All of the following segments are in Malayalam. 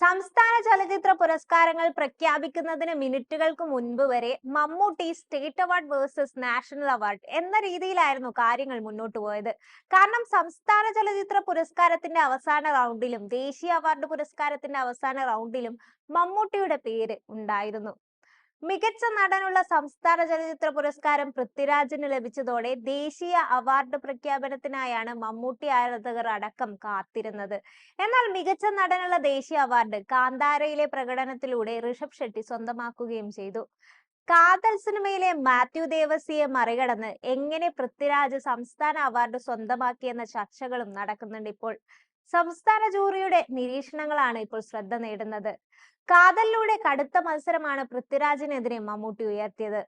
സംസ്ഥാന ചലച്ചിത്ര പുരസ്കാരങ്ങൾ പ്രഖ്യാപിക്കുന്നതിന് മിനിറ്റുകൾക്ക് മുൻപ് വരെ Mammootty state award versus national award എന്ന രീതിയിലായിരുന്നു കാര്യങ്ങൾ മുന്നോട്ട് പോയത്. കാരണം സംസ്ഥാന ചലച്ചിത്ര പുരസ്കാരത്തിന്റെ അവസാന റൗണ്ടിലും ദേശീയ അവാർഡ് പുരസ്കാരത്തിന്റെ അവസാന റൗണ്ടിലും മമ്മൂട്ടിയുടെ പേര് ഉണ്ടായിരുന്നു. മികച്ച നടനുള്ള സംസ്ഥാന ചലച്ചിത്ര പുരസ്കാരം പൃഥ്വിരാജിന് ലഭിച്ചതോടെ ദേശീയ അവാർഡ് പ്രഖ്യാപനത്തിനായാണ് മമ്മൂട്ടി ആരാധകർ അടക്കം കാത്തിരുന്നത്. എന്നാൽ മികച്ച നടനുള്ള ദേശീയ അവാർഡ് കാന്താരയിലെ പ്രകടനത്തിലൂടെ ഋഷഭ് ഷെട്ടി സ്വന്തമാക്കുകയും ചെയ്തു. കാതൽ സിനിമയിലെ മാത്യു ദേവസിയെ മറികടന്ന് എങ്ങനെ പൃഥ്വിരാജ് സംസ്ഥാന അവാർഡ് സ്വന്തമാക്കിയെന്ന ചർച്ചകളും നടക്കുന്നുണ്ട് ഇപ്പോൾ. സംസ്ഥാന ജൂറിയുടെ നിരീക്ഷണങ്ങളാണ് ഇപ്പോൾ ശ്രദ്ധ നേടുന്നത്. കാതലിലൂടെ കടുത്ത മത്സരമാണ് പൃഥ്വിരാജിനെതിരെ മമ്മൂട്ടി ഉയർത്തിയത്.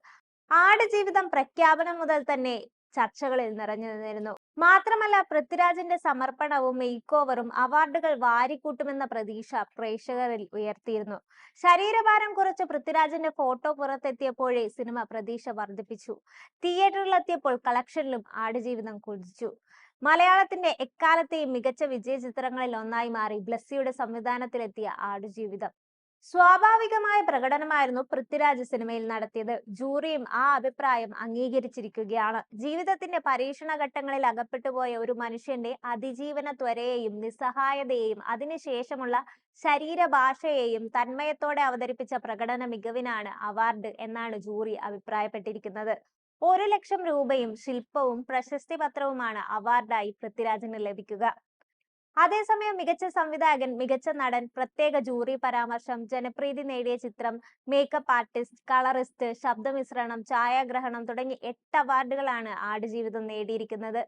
ആടുജീവിതം പ്രഖ്യാപനം മുതൽ തന്നെ ചർച്ചകളിൽ നിറഞ്ഞു നിന്നിരുന്നു മാത്രമല്ല പൃഥ്വിരാജിന്റെ സമർപ്പണവും മേക്ക് ഓവറും അവാർഡുകൾ വാരിക്കൂട്ടുമെന്ന പ്രതീക്ഷ പ്രേക്ഷകരിൽ ഉയർത്തിയിരുന്നു. ശരീരഭാരം കുറച്ച് പൃഥ്വിരാജിന്റെ ഫോട്ടോ പുറത്തെത്തിയപ്പോഴേ സിനിമ പ്രതീക്ഷ വർദ്ധിപ്പിച്ചു. തിയേറ്ററിലെത്തിയപ്പോൾ കളക്ഷനിലും ആടുജീവിതം കുതിച്ചു. മലയാളത്തിന്റെ എക്കാലത്തെയും മികച്ച വിജയ ചിത്രങ്ങളിൽ ഒന്നായി മാറി ബ്ലസ്സിയുടെ സംവിധാനത്തിലെത്തിയ ആടുജീവിതം. സ്വാഭാവികമായ പ്രകടനമായിരുന്നു പൃഥ്വിരാജ് സിനിമയിൽ നടത്തിയത്. ജൂറിയും ആ അഭിപ്രായം അംഗീകരിച്ചിരിക്കുകയാണ്. ജീവിതത്തിന്റെ പരീക്ഷണ ഘട്ടങ്ങളിൽ അകപ്പെട്ടുപോയ ഒരു മനുഷ്യന്റെ അതിജീവന ത്വരയെയും നിസ്സഹായതയെയും അതിനുശേഷമുള്ള ശരീരഭാഷയെയും തന്മയത്തോടെ അവതരിപ്പിച്ച പ്രകടന മികവിനാണ് അവാർഡ് എന്നാണ് ജൂറി അഭിപ്രായപ്പെട്ടിരിക്കുന്നത്. ഒരു ലക്ഷം രൂപയും ശില്പവും പ്രശസ്തി പത്രവുമാണ് അവാർഡായി പൃഥ്വിരാജിന് ലഭിക്കുക. അതേസമയം മികച്ച സംവിധായകൻ മികച്ച നടൻ പ്രത്യേക ജൂറി പരാമർശം ജനപ്രീതി നേടിയ ചിത്രം മേക്കപ്പ് ആർട്ടിസ്റ്റ് കളറിസ്റ്റ് ശബ്ദമിശ്രണം ഛായാഗ്രഹണം തുടങ്ങി എട്ട് അവാർഡുകളാണ് ആടുജീവിതം നേടിയിരിക്കുന്നത്.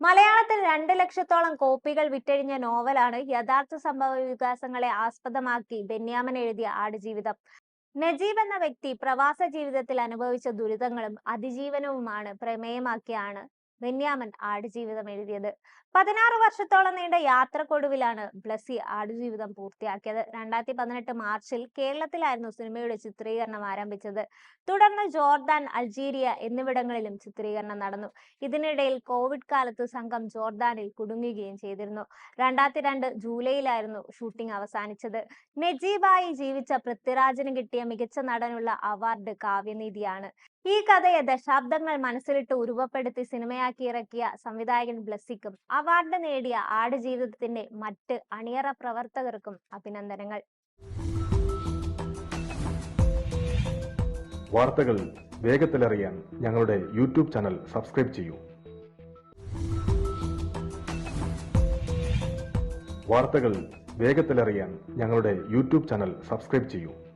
മലയാളത്തിൽ രണ്ട് ലക്ഷത്തോളം കോപ്പികൾ വിറ്റഴിഞ്ഞ നോവലാണ് യഥാർത്ഥ സംഭവ വികാസങ്ങളെ ആസ്പദമാക്കി ബെന്യാമൻ എഴുതിയ ആടുജീവിതം. നജീബ് എന്ന വ്യക്തി പ്രവാസ ജീവിതത്തിൽ അനുഭവിച്ച ദുരിതങ്ങളും അതിജീവനവുമാണ് പ്രമേയമാക്കിയാണ്. ബെന്യാമൻ ആടുജീവിതം എഴുതിയത്. പതിനാറ് വർഷത്തോളം നീണ്ട യാത്രക്കൊടുവിലാണ് ബ്ലസ്സി ആടുജീവിതം പൂർത്തിയാക്കിയത്. രണ്ടായിരത്തി പതിനെട്ട് മാർച്ചിൽ കേരളത്തിലായിരുന്നു സിനിമയുടെ ചിത്രീകരണം ആരംഭിച്ചത്. തുടർന്ന് ജോർദാൻ അൾജീരിയ എന്നിവിടങ്ങളിലും ചിത്രീകരണം നടന്നു. ഇതിനിടയിൽ കോവിഡ് കാലത്ത് സംഘം ജോർദാനിൽ കുടുങ്ങുകയും ചെയ്തിരുന്നു. രണ്ടായിരത്തി രണ്ട് ജൂലൈയിലായിരുന്നു ഷൂട്ടിംഗ് അവസാനിച്ചത്. നജീബായി ജീവിച്ച പൃഥ്വിരാജിന് കിട്ടിയ മികച്ച നടനുള്ള അവാർഡ് കാവ്യനീതിയാണ്. ഈ കഥയെ ദശാബ്ദങ്ങൾ മനസ്സിലിട്ട് ഉരുവപ്പെടുത്തി സിനിമയാക്കി ഇറക്കിയ സംവിധായകൻ ബ്ലസ്സിക്കും അവാർഡ് നേടിയ ആട് ജീവിതത്തിന്റെ മറ്റ് അണിയറ പ്രവർത്തകർക്കും അഭിനന്ദനങ്ങൾ. വാർത്തകൾ വേഗത്തിലറിയാൻ ഞങ്ങളുടെ യൂട്യൂബ് ചാനൽ സബ്സ്ക്രൈബ് ചെയ്യൂ. വാർത്തകൾ വേഗത്തിലറിയാൻ ഞങ്ങളുടെ യൂട്യൂബ് ചാനൽ സബ്സ്ക്രൈബ് ചെയ്യൂ.